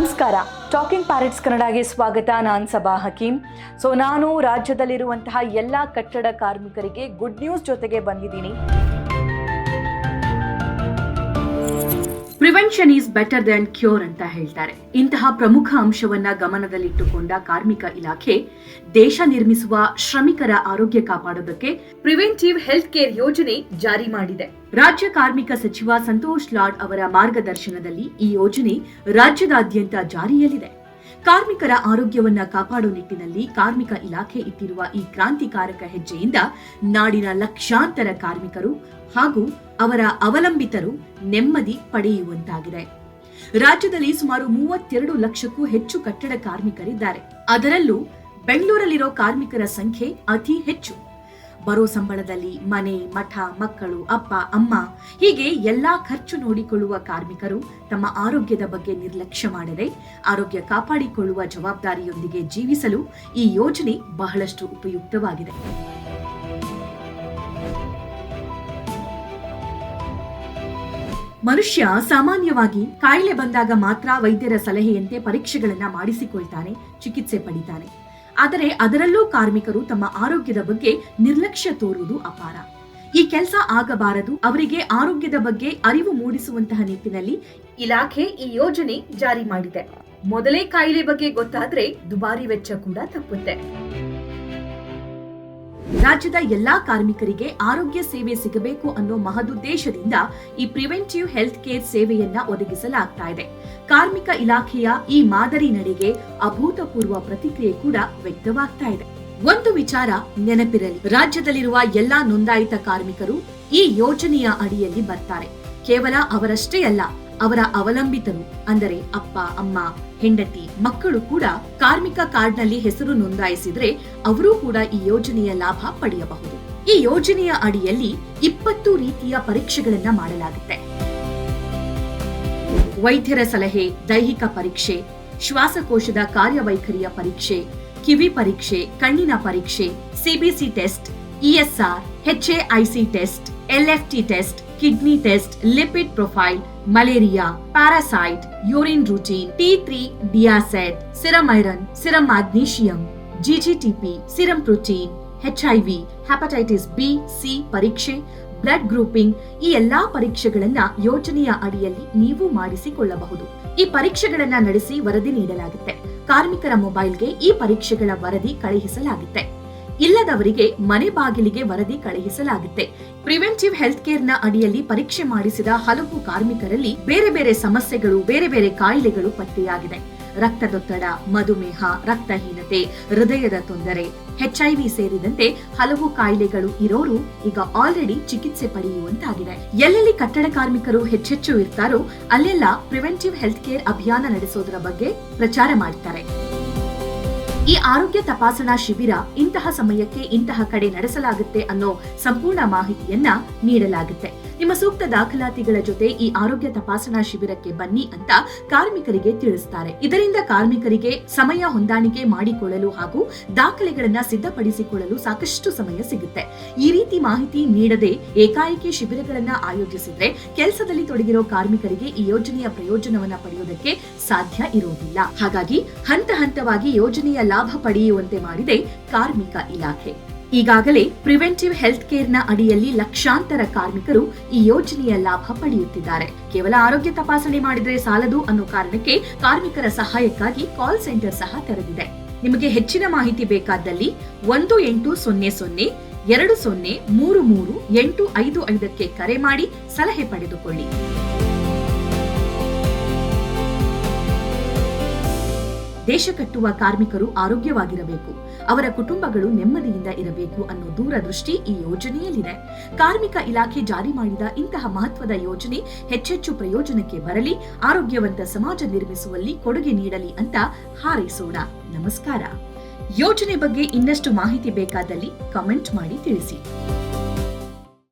ನಮಸ್ಕಾರ. Talking parrots ಕನ್ನಡಗೆ ಸ್ವಾಗತ. ನಾನು ಸಬಾ ಹಕೀಂ. ಸೊ ನಾನು ರಾಜ್ಯದಲ್ಲಿರುವಂತಹ ಎಲ್ಲ ಕಟ್ಟಡ ಕಾರ್ಮಿಕರಿಗೆ ಗುಡ್ ನ್ಯೂಸ್ ಜೊತೆಗೆ ಬಂದಿದ್ದೀನಿ. Prevention is better than cure ಅಂತ ಹೇಳ್ತಾರೆ. ಇಂತಹ ಪ್ರಮುಖ ಅಂಶವನ್ನ ಗಮನದಲ್ಲಿಟ್ಟುಕೊಂಡ ಕಾರ್ಮಿಕ ಇಲಾಖೆ ದೇಶ ನಿರ್ಮಿಸುವ ಶ್ರಮಿಕರ ಆರೋಗ್ಯ ಕಾಪಾಡೋದಕ್ಕೆ ಪ್ರಿವೆಂಟಿವ್ ಹೆಲ್ತ್ ಕೇರ್ ಯೋಜನೆ ಜಾರಿ ಮಾಡಿದೆ. ರಾಜ್ಯ ಕಾರ್ಮಿಕ ಸಚಿವ ಸಂತೋಷ್ ಲಾಡ್ ಅವರ ಮಾರ್ಗದರ್ಶನದಲ್ಲಿ ಈ ಯೋಜನೆ ರಾಜ್ಯದಾದ್ಯಂತ ಜಾರಿಯಲ್ಲಿದೆ. ಕಾರ್ಮಿಕರ ಆರೋಗ್ಯವನ್ನ ಕಾಪಾಡೋ ನಿಟ್ಟಿನಲ್ಲಿ ಕಾರ್ಮಿಕ ಇಲಾಖೆ ಇಟ್ಟಿರುವ ಈ ಕ್ರಾಂತಿಕಾರಕ ಹೆಜ್ಜೆಯಿಂದ ನಾಡಿನ ಲಕ್ಷಾಂತರ ಕಾರ್ಮಿಕರು ಹಾಗೂ ಅವರ ಅವಲಂಬಿತರು ನೆಮ್ಮದಿ ಪಡೆಯುವಂತಾಗಿದೆ. ರಾಜ್ಯದಲ್ಲಿ ಸುಮಾರು ಮೂವತ್ತೆರಡು ಲಕ್ಷಕ್ಕೂ ಹೆಚ್ಚು ಕಟ್ಟಡ ಕಾರ್ಮಿಕರಿದ್ದಾರೆ. ಅದರಲ್ಲೂ ಬೆಂಗಳೂರಲ್ಲಿರೋ ಕಾರ್ಮಿಕರ ಸಂಖ್ಯೆ ಅತಿ ಹೆಚ್ಚು. ಬರೋ ಸಂಬಳದಲ್ಲಿ ಮನೆ, ಮಠ, ಮಕ್ಕಳು, ಅಪ್ಪ, ಅಮ್ಮ ಹೀಗೆ ಎಲ್ಲಾ ಖರ್ಚು ನೋಡಿಕೊಳ್ಳುವ ಕಾರ್ಮಿಕರು ತಮ್ಮ ಆರೋಗ್ಯದ ಬಗ್ಗೆ ನಿರ್ಲಕ್ಷ್ಯ ಮಾಡದೆ ಆರೋಗ್ಯ ಕಾಪಾಡಿಕೊಳ್ಳುವ ಜವಾಬ್ದಾರಿಯೊಂದಿಗೆ ಜೀವಿಸಲು ಈ ಯೋಜನೆ ಬಹಳಷ್ಟು ಉಪಯುಕ್ತವಾಗಿದೆ. ಮನುಷ್ಯ ಸಾಮಾನ್ಯವಾಗಿ ಕಾಯಿಲೆ ಬಂದಾಗ ಮಾತ್ರ ವೈದ್ಯರ ಸಲಹೆಯಂತೆ ಪರೀಕ್ಷೆಗಳನ್ನ ಮಾಡಿಸಿಕೊಳ್ತಾನೆ, ಚಿಕಿತ್ಸೆ ಪಡಿತಾನೆ. ಆದರೆ ಅದರಲ್ಲೂ ಕಾರ್ಮಿಕರು ತಮ್ಮ ಆರೋಗ್ಯದ ಬಗ್ಗೆ ನಿರ್ಲಕ್ಷ್ಯ ತೋರುವುದು ಅಪಾರ. ಈ ಕೆಲಸ ಆಗಬಾರದು, ಅವರಿಗೆ ಆರೋಗ್ಯದ ಬಗ್ಗೆ ಅರಿವು ಮೂಡಿಸುವಂತಹ ನಿಟ್ಟಿನಲ್ಲಿ ಇಲಾಖೆ ಈ ಯೋಜನೆ ಜಾರಿ ಮಾಡಿದೆ. ಮೊದಲೇ ಕಾಯಿಲೆ ಬಗ್ಗೆ ಗೊತ್ತಾದ್ರೆ ದುಬಾರಿ ವೆಚ್ಚ ಕೂಡ ತಪ್ಪುತ್ತೆ. ರಾಜ್ಯದ ಎಲ್ಲಾ ಕಾರ್ಮಿಕರಿಗೆ ಆರೋಗ್ಯ ಸೇವೆ ಸಿಗಬೇಕು ಅನ್ನೋ ಮಹದುದ್ದೇಶದಿಂದ ಈ ಪ್ರಿವೆಂಟಿವ್ ಹೆಲ್ತ್ ಕೇರ್ ಸೇವೆಯನ್ನ ಒದಗಿಸಲಾಗ್ತಾ ಇದೆ. ಕಾರ್ಮಿಕ ಇಲಾಖೆಯ ಈ ಮಾದರಿ ನಡೆಗೆ ಅಭೂತಪೂರ್ವ ಪ್ರತಿಕ್ರಿಯೆ ಕೂಡ ವ್ಯಕ್ತವಾಗ್ತಾ ಇದೆ. ಒಂದು ವಿಚಾರ ನೆನಪಿರಲಿ. ರಾಜ್ಯದಲ್ಲಿರುವ ಎಲ್ಲಾ ನೋಂದಾಯಿತ ಕಾರ್ಮಿಕರು ಈ ಯೋಜನೆಯ ಅಡಿಯಲ್ಲಿ ಬರ್ತಾರೆ. ಕೇವಲ ಅವರಷ್ಟೇ ಅಲ್ಲ ಅವರ ಅವಲಂಬಿತರು, ಅಂದರೆ ಅಪ್ಪ, ಅಮ್ಮ, ಹೆಂಡತಿ, ಮಕ್ಕಳು ಕೂಡ ಕಾರ್ಮಿಕ ಕಾರ್ಡ್ನಲ್ಲಿ ಹೆಸರು ನೋಂದಾಯಿಸಿದ್ರೆ ಅವರೂ ಕೂಡ ಈ ಯೋಜನೆಯ ಲಾಭ ಪಡೆಯಬಹುದು. ಈ ಯೋಜನೆಯ ಅಡಿಯಲ್ಲಿ ಇಪ್ಪತ್ತು ರೀತಿಯ ಪರೀಕ್ಷೆಗಳನ್ನ ಮಾಡಲಾಗುತ್ತೆ. ವೈದ್ಯರ ಸಲಹೆ, ದೈಹಿಕ ಪರೀಕ್ಷೆ, ಶ್ವಾಸಕೋಶದ ಕಾರ್ಯವೈಖರಿಯ ಪರೀಕ್ಷೆ, ಕಿವಿ ಪರೀಕ್ಷೆ, ಕಣ್ಣಿನ ಪರೀಕ್ಷೆ CBC test ESR HAIC test LFT test kidney test lipid profile malaria parasite urine routine T three ಡಿಯಾಸೆಟ್ serum iron serum magnesium GGTP serum protein HIV hepatitis B C ಪರೀಕ್ಷೆ ಬ್ಲಡ್ ಗ್ರೂಪಿಂಗ್ ಈ ಎಲ್ಲಾ ಪರೀಕ್ಷೆಗಳನ್ನ ಯೋಜನೆಯ ಅಡಿಯಲ್ಲಿ ನೀವು ಮಾಡಿಸಿಕೊಳ್ಳಬಹುದು. ಈ ಪರೀಕ್ಷೆಗಳನ್ನ ನಡೆಸಿ ವರದಿ ನೀಡಲಾಗುತ್ತೆ. ಕಾರ್ಮಿಕರ ಮೊಬೈಲ್ಗೆ ಈ ಪರೀಕ್ಷೆಗಳ ವರದಿ ಕಳುಹಿಸಲಾಗುತ್ತೆ. ಇಲ್ಲದವರಿಗೆ ಮನೆ ಬಾಗಿಲಿಗೆ ವರದಿ ಕಳುಹಿಸಲಾಗುತ್ತೆ. ಪ್ರಿವೆಂಟಿವ್ ಹೆಲ್ತ್ ಕೇರ್ನ ಅಡಿಯಲ್ಲಿ ಪರೀಕ್ಷೆ ಮಾಡಿಸಿದ ಹಲವು ಕಾರ್ಮಿಕರಲ್ಲಿ ಬೇರೆ ಬೇರೆ ಸಮಸ್ಯೆಗಳು, ಬೇರೆ ಬೇರೆ ಕಾಯಿಲೆಗಳು ಪತ್ತೆಯಾಗಿದೆ. ರಕ್ತದೊತ್ತಡ, ಮಧುಮೇಹ, ರಕ್ತಹೀನತೆ, ಹೃದಯದ ತೊಂದರೆ ಹೆಚ್ಐವಿ ಸೇರಿದಂತೆ ಹಲವು ಕಾಯಿಲೆಗಳು ಇರೋರು ಈಗ ಆಲ್ರೆಡಿ ಚಿಕಿತ್ಸೆ ಪಡೆಯುವಂತಾಗಿದೆ. ಎಲ್ಲೆಲ್ಲಿ ಕಟ್ಟಡ ಕಾರ್ಮಿಕರು ಹೆಚ್ಚೆಚ್ಚು ಇರ್ತಾರೋ, ಅಲ್ಲೆಲ್ಲ ಪ್ರಿವೆಂಟಿವ್ ಹೆಲ್ತ್ ಕೇರ್ ಅಭಿಯಾನ ನಡೆಸೋದರ ಬಗ್ಗೆ ಪ್ರಚಾರ ಮಾಡ್ತಾರೆ. ಈ ಆರೋಗ್ಯ ತಪಾಸಣಾ ಶಿಬಿರ ಇಂತಹ ಸಮಯಕ್ಕೆ ಇಂತಹ ಕಡೆ ನಡೆಸಲಾಗುತ್ತೆ ಅನ್ನೋ ಸಂಪೂರ್ಣ ಮಾಹಿತಿಯನ್ನ ನೀಡಲಾಗುತ್ತೆ. ನಿಮ್ಮ ಸೂಕ್ತ ದಾಖಲಾತಿಗಳ ಜೊತೆ ಈ ಆರೋಗ್ಯ ತಪಾಸಣಾ ಶಿಬಿರಕ್ಕೆ ಬನ್ನಿ ಅಂತ ಕಾರ್ಮಿಕರಿಗೆ ತಿಳಿಸ್ತಾರೆ. ಇದರಿಂದ ಕಾರ್ಮಿಕರಿಗೆ ಸಮಯ ಹೊಂದಾಣಿಕೆ ಮಾಡಿಕೊಳ್ಳಲು ಹಾಗೂ ದಾಖಲೆಗಳನ್ನ ಸಿದ್ಧಪಡಿಸಿಕೊಳ್ಳಲು ಸಾಕಷ್ಟು ಸಮಯ ಸಿಗುತ್ತೆ. ಈ ರೀತಿ ಮಾಹಿತಿ ನೀಡದೆ ಏಕಾಏಕಿ ಶಿಬಿರಗಳನ್ನ ಆಯೋಜಿಸಿದ್ರೆ ಕೆಲಸದಲ್ಲಿ ತೊಡಗಿರೋ ಕಾರ್ಮಿಕರಿಗೆ ಈ ಯೋಜನೆಯ ಪ್ರಯೋಜನವನ್ನ ಪಡೆಯುವುದಕ್ಕೆ ಸಾಧ್ಯ ಇರುವುದಿಲ್ಲ ಹಾಗಾಗಿ ಹಂತ ಹಂತವಾಗಿ ಯೋಜನೆಯ ಲಾಭ ಪಡೆಯುವಂತೆ ಮಾಡಿದೆ ಕಾರ್ಮಿಕ ಇಲಾಖೆ. ಈಗಾಗಲೇ ಪ್ರಿವೆಂಟಿವ್ ಹೆಲ್ತ್ ಕೇರ್ನ ಅಡಿಯಲ್ಲಿ ಲಕ್ಷಾಂತರ ಕಾರ್ಮಿಕರು ಈ ಯೋಜನೆಯ ಲಾಭ ಪಡೆಯುತ್ತಿದ್ದಾರೆ. ಕೇವಲ ಆರೋಗ್ಯ ತಪಾಸಣೆ ಮಾಡಿದರೆ ಸಾಲದು ಅನ್ನೋ ಕಾರಣಕ್ಕೆ ಕಾರ್ಮಿಕರ ಸಹಾಯಕ್ಕಾಗಿ ಕಾಲ್ ಸೆಂಟರ್ ಸಹ ತೆರೆದಿದೆ. ನಿಮಗೆ ಹೆಚ್ಚಿನ ಮಾಹಿತಿ ಬೇಕಾದಲ್ಲಿ ಒಂದು ಎಂಟು ಸೊನ್ನೆ ಸೊನ್ನೆ, ಎರಡು ಸೊನ್ನೆ, ಮೂರು ಮೂರು, ಎಂಟು ಐದು ಐದಕ್ಕೆ ಕರೆ ಮಾಡಿ ಸಲಹೆ ಪಡೆದುಕೊಳ್ಳಿ. ದೇಶ ಕಟ್ಟುವ ಕಾರ್ಮಿಕರು ಆರೋಗ್ಯವಾಗಿರಬೇಕು. ಅವರ ಕುಟುಂಬಗಳು ನೆಮ್ಮದಿಯಿಂದ ಇರಬೇಕು ಅನ್ನೋ ದೂರದೃಷ್ಟಿ ಈ ಯೋಜನೆಯಲ್ಲಿದೆ. ಕಾರ್ಮಿಕ ಇಲಾಖೆ ಜಾರಿ ಮಾಡಿದ ಇಂತಹ ಮಹತ್ವದ ಯೋಜನೆ ಹೆಚ್ಚೆಚ್ಚು ಪ್ರಯೋಜನಕ್ಕೆ ಬರಲಿ, ಆರೋಗ್ಯವಂತ ಸಮಾಜ ನಿರ್ಮಿಸುವಲ್ಲಿ ಕೊಡುಗೆ ನೀಡಲಿ ಅಂತ ಹಾರೈಸೋಣ. ನಮಸ್ಕಾರ. ಯೋಜನೆ ಬಗ್ಗೆ ಇನ್ನಷ್ಟು ಮಾಹಿತಿ ಬೇಕಾದಲ್ಲಿ ಕಮೆಂಟ್ ಮಾಡಿ ತಿಳಿಸಿ.